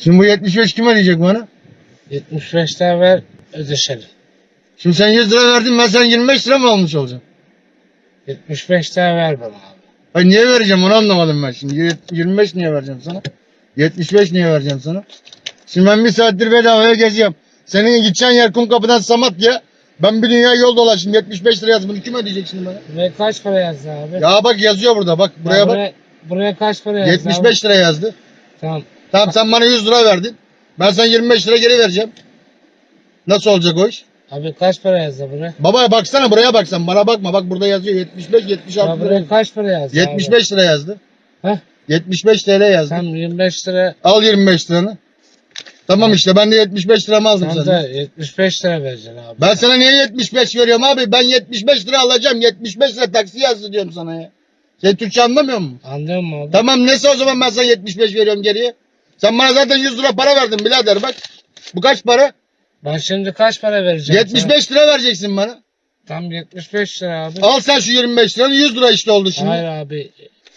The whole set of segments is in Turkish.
Şimdi bu 75 kim ödeyecek bana? 75 tane ver ödeşelim. Şimdi sen 100 lira verdin ben sana 25 lira mı almış olacağım? 75 tane ver bana abi. Hayır niye vereceğim onu anlamadım ben şimdi. Yet- 25 niye vereceğim sana? 75 niye vereceğim sana? Şimdi ben bir saattir bedavaya geziyorum. Senin gideceğin yer kum kapıdan Samatya. Ben bir dünya yol dolaştım. 75 lira yaz. Bunu kim ödeyecek şimdi bana? Buraya kaç para yazdı abi? Ya bak yazıyor burada. Bak buraya bak. Buraya, buraya kaç para yazdı 75 lira yazdı. abi? Tamam. Tamam sen bana 100 lira verdin. Ben sana 25 lira geri vereceğim. Nasıl olacak o iş? Abi kaç para yazdı buraya? Baba baksana buraya baksan. Bana bakma. Bak burada yazıyor 75 Ya 76 lira. buraya kaç para yazdı 75 lira yazdı. Heh. 75 TL yazdı. Sen 25 lira Al 25 liranı. Tamam işte ben de 75 liramı aldım sen senden. de 75 lira vereceksin abi. Ben sana niye 75 veriyorum abi? Ben 75 lira alacağım. 75 lira taksi yazdı diyorum sana ya. Sen Türkçe anlamıyor musun? Anlıyor musun abi? Tamam neyse o zaman ben sana 75 veriyorum geriye. Sen bana zaten 100 lira para verdin birader bak. Bu kaç para? Ben şimdi kaç para vereceğim 75 lira vereceksin bana. sana? Tam 75 lira abi. Al sen şu 25 liranı 100 lira işte oldu şimdi. Hayır abi.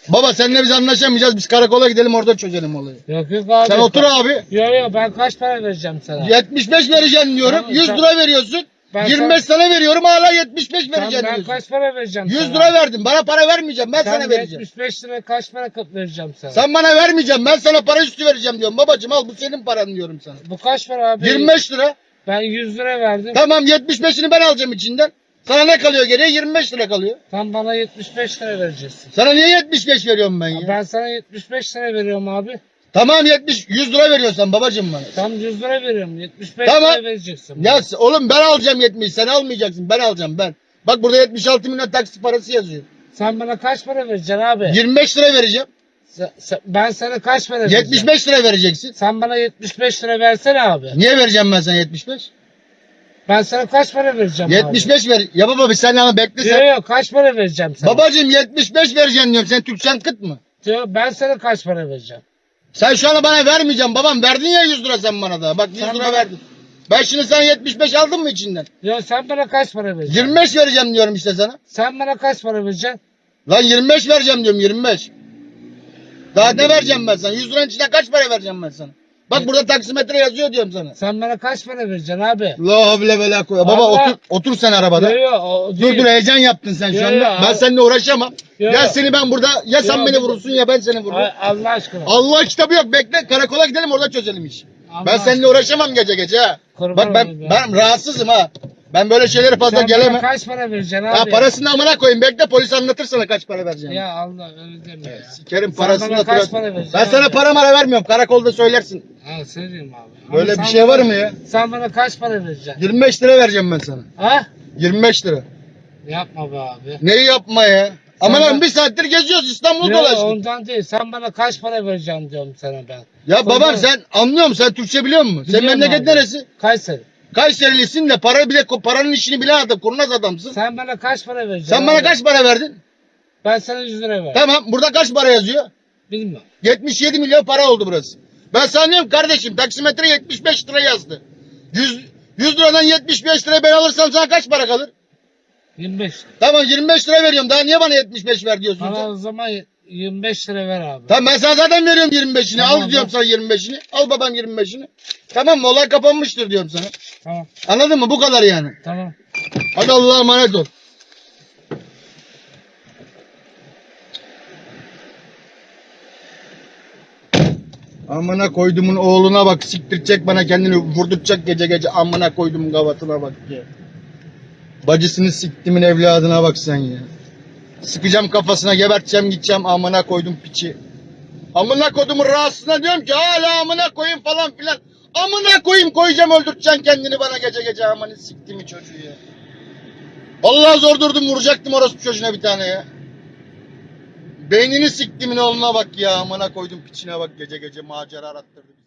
Baba seninle biz anlaşamayacağız. Biz karakola gidelim orada çözelim olayı. Yok yok abi. Sen otur abi. Yok yok ben kaç para vereceğim sana? 75 vereceğim diyorum. Tamam, 100 sen- lira veriyorsun. Ben 25 sana veriyorum hala 75 Tamam, vereceğim ben diyorsun. kaç para vereceğim 100 sana? lira verdim. Bana para vermeyeceğim. Ben Sen sana vereceğim. 75 lira kaç para kap vereceğim sana? Sen bana vermeyeceğim. Ben sana para üstü vereceğim diyorum. Babacım al bu senin paran diyorum sana. Bu kaç para abi? 25 lira. Ben 100 lira verdim. Tamam 75'ini ben alacağım içinden. Sana ne kalıyor geriye? 25 lira kalıyor. Tam bana 75 lira vereceksin. Sana niye 75 veriyorum ben ya? Ben sana 75 lira veriyorum abi. Tamam 70 100 lira veriyorsan babacım bana. Tam 100 lira veriyorum. 75 Tamam. lira vereceksin. Ya s- oğlum ben alacağım 70 sen almayacaksın ben alacağım ben. Bak burada 76 milyon taksi parası yazıyor. Sen bana kaç para vereceksin abi? 25 lira vereceğim. Sen- sen- ben sana kaç para vereceğim? 75 lira vereceksin. Sen bana 75 lira versene abi. Niye vereceğim ben sana 75? Ben sana kaç para vereceğim 75 ver. Ya baba bir sen ama bekle abi? sen. Yok yok kaç para vereceğim sana? Babacım 75 vereceğim diyorum. Sen Türkçen kıt mı? Diyor, ben sana kaç para vereceğim? Sen şu an bana vermeyeceğim babam. Verdin ya 100 lira sen bana da. Bak 100 Sen lira bana- verdin. Ben şimdi sana 75 aldım mı içinden? Ya sen bana kaç para vereceksin? 25 vereceğim diyorum işte sana. Sen bana kaç para vereceksin? Lan 25 vereceğim diyorum 25. Daha ne vereceğim ben sana? 100 liranın içine kaç para vereceğim ben sana? Bak burada taksimetre yazıyor diyorum sana. Sen bana kaç para vereceksin abi? La havle ve la kuvvete. Baba otur, otur sen arabada. Yo, yo, o Dur değil. dur heyecan yaptın sen şu Yo, anda. yo, ben abi. seninle uğraşamam. Yo, ya yo. seni ben burada ya sen Yo, beni abi. vurursun ya ben seni vururum. Ay, Allah aşkına. Allah kitabı yok bekle karakola gidelim orada çözelim iş. Allah Ben seninle aşkına. uğraşamam gece gece ha. Kurban Bak ben olayım ya. ben rahatsızım ha. Ben böyle şeylere fazla Sen bana gelemem. kaç para vereceksin Ya abi? parasını amına koyayım bekle polis anlatır sana kaç para vereceğim. Ya Allah öyle deme ya. Sikerim Sen parasını bana kaç hatırlat- para vereceksin Ben sana abi? para mara vermiyorum karakolda söylersin. Ha söyleyeyim abi. Ama Böyle bir sen şey bana- var mı ya? Sen bana kaç para vereceksin? 25 lira vereceğim ben sana. Ha? 25 lira. Yapma be abi. Neyi yapma ya? Ama Sen lan bir saattir geziyoruz İstanbul'u Yok dolaştık. ondan değil. Sen bana kaç para vereceksin diyorum sana ben. Ya babam Kurban- sen anlıyor musun? Sen Türkçe biliyor musun? Sen Biliyorum memleket abi. neresi? Kayseri. Kayserilisin de para bile paranın işini bilen adam, kurnaz adamsın. Sen, Sen bana kaç para vereceksin? bana abi? kaç para verdin? Ben sana 100 lira ver. Tamam burada kaç para yazıyor? Bilmiyorum. 77 milyon para oldu burası. Ben sana diyorum kardeşim taksimetre 75 lira yazdı. 100, 100 liradan 75 lira ben alırsam sana kaç para kalır? 25. Tamam 25 lira veriyorum daha niye bana 75 ver diyorsun Bana sen? o zaman 25 lira ver abi. Tamam ben sana zaten veriyorum 25'ini Tamam, al diyorum sana 25'ini al babam 25'ini. Tamam mı olay kapanmıştır diyorum sana. Tamam. Anladın mı bu kadar yani. Tamam. Hadi Allah'a emanet ol. Amına koydumun oğluna bak siktirecek bana kendini vurduracak gece gece amına koydumun gavatına bak ya. Bacısını siktimin evladına bak sen ya. Sıkacağım kafasına geberteceğim gideceğim amına koydum piçi. Amına koydumun rahatsızına diyorum ki hala amına koyayım falan filan. Amına koyayım koyacağım öldürteceksin kendini bana gece gece amına siktimi çocuğu ya. Vallahi zor durdum vuracaktım orospu çocuğuna bir tane ya. Beynini siktimin oğluna bak ya amına koydum piçine bak gece gece macera arattırdı.